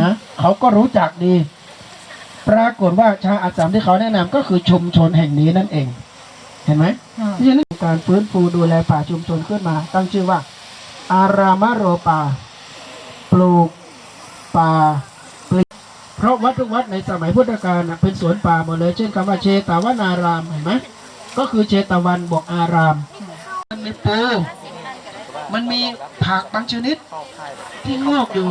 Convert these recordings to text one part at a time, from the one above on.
นะเขาก็รู้จักดี ปรากฏว่าชาวอาสามที่เขาแนะนำก็คือชุมชนแห่งนี้นั่นเอง เห็นไหมเพราะฉะนั้นการฟื้นฟูดูแลป่าชุมชนขึ้นมา ตั้งชื่อว่า อารามโรป่าปลูกป่าปลีเพราะวัดทุกวัดในสมัยพุทธกาลน่ะเป็นสวนป่าหมดเลย เช่นคำว่าเชตวนารามเห็นไหมก็คือเชตวันบวกอาราม มันมีปูมันมีผักบางชนิดที่งอกอยู่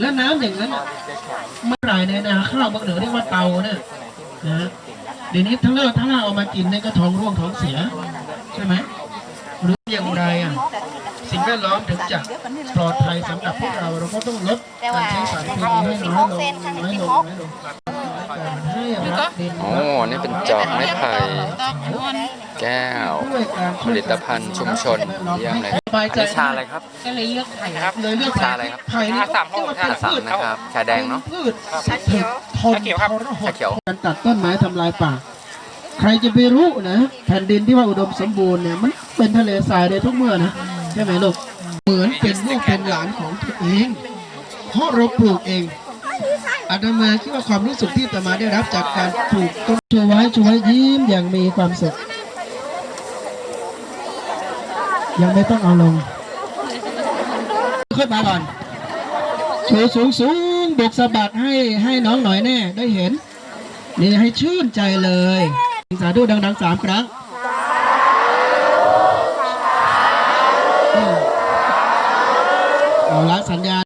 แล้วน้ำอย่างนั้นน่ะเมื่อไหร่ในนาข้าวบางเหนือเรียกว่าเตาเนี่ยนะเดี๋ยวนี้ทั้งเล่าทั้งเล่าเอามากินเนี่ยก็ท้องร่วงท้องเสีย ใช่ไหมหรืออย่างไรอะสิ่งแวดล้อมถึงจะปลอดภัยสำหรับพวกเราเราก็ต้องลดการใช้สารเคมีให้น้อยลงน้อยลงน้อยลง การให้รักดินโอ้นี่เป็นจอกไม้ไผ่แก้วด้วยการผลิตภัณฑ์ชุมชนเยี่ยมเลยสบายอันใจนี้ชาอะไรครับก็เลยเลือกไผ่ครับเลยเลือกชาอะไรครับไผ่นี่ชาสามห้องเรียกว่าชาเป็นสามพืชนะครับชาแดงเนาะพืชชาเขียวทนชาเขียวครับทรหดชาเขียวการตัดต้นไม้ทำลายป่าใครจะไปรู้นะแผ่นดินที่ว่าอุดมสมบูรณ์เนี่ยมันเป็นทะเลทรายได้ทุกเมื่อนะใช่ไหมลูกเหมือนเป็นลูกเป็นหลานของตัวเอง เพราะเราปลูกเอง อาตมาคิดว่าความรู้สึกที่อาตมาได้รับจากการปลูกต้นชูไว้ชูไว้ยิ้มอย่างมีความสุข ยังไม่ต้องเอาลงค่อยมาก่อนชูสูงสูงบกสะบัดให้ให้น้องหน่อยแน่ได้เห็น นี่ให้ชื่นใจเลย สาธุดังๆสามครั้งเอาละสัญญา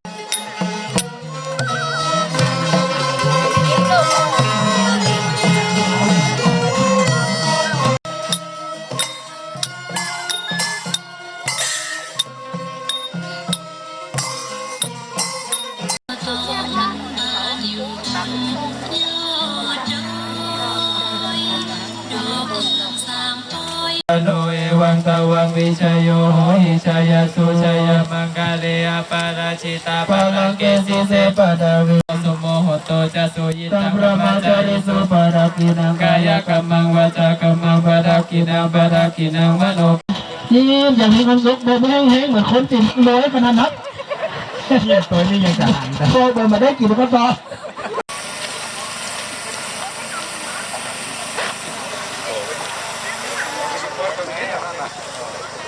โนเอวังตวังวิชยโยโหหิชยสุชยมังกาเลอปาราชิตาปาลังเกสิเสปะดาวิสุโมหโตจะสุยิตังพระมาจาริสุปารากินังกายกัมมังวาจากัมมังปะดากินังปะดากินังมโนยิ้มอย่างมีความสุขโบกมือแห้งๆเหมือนคนติดร้อยขนาดนักตัวนี้ยังจะหันโบกมาได้กี่ลูกก็พอ 何だ?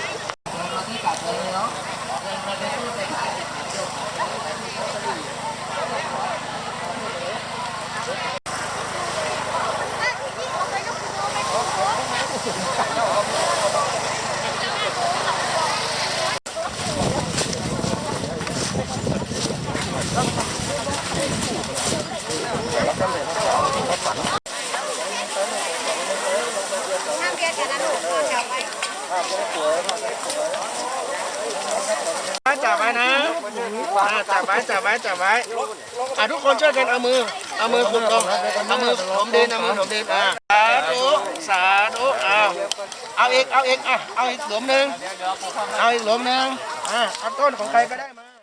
จับไว้นะจับไว้จับไว้จับไว้อ่าทุกคนช่วยกันเอามือ เอามือคุมตรงเอามือผมเดินเอามือผมเดินอะสาธุสาธุเอาเอาอีกเอาอีกอะเอาอีกหลุมหนึ่งเอาอีกหลุมหนึ่งอ่าเอาต้นของใครก็ได้มา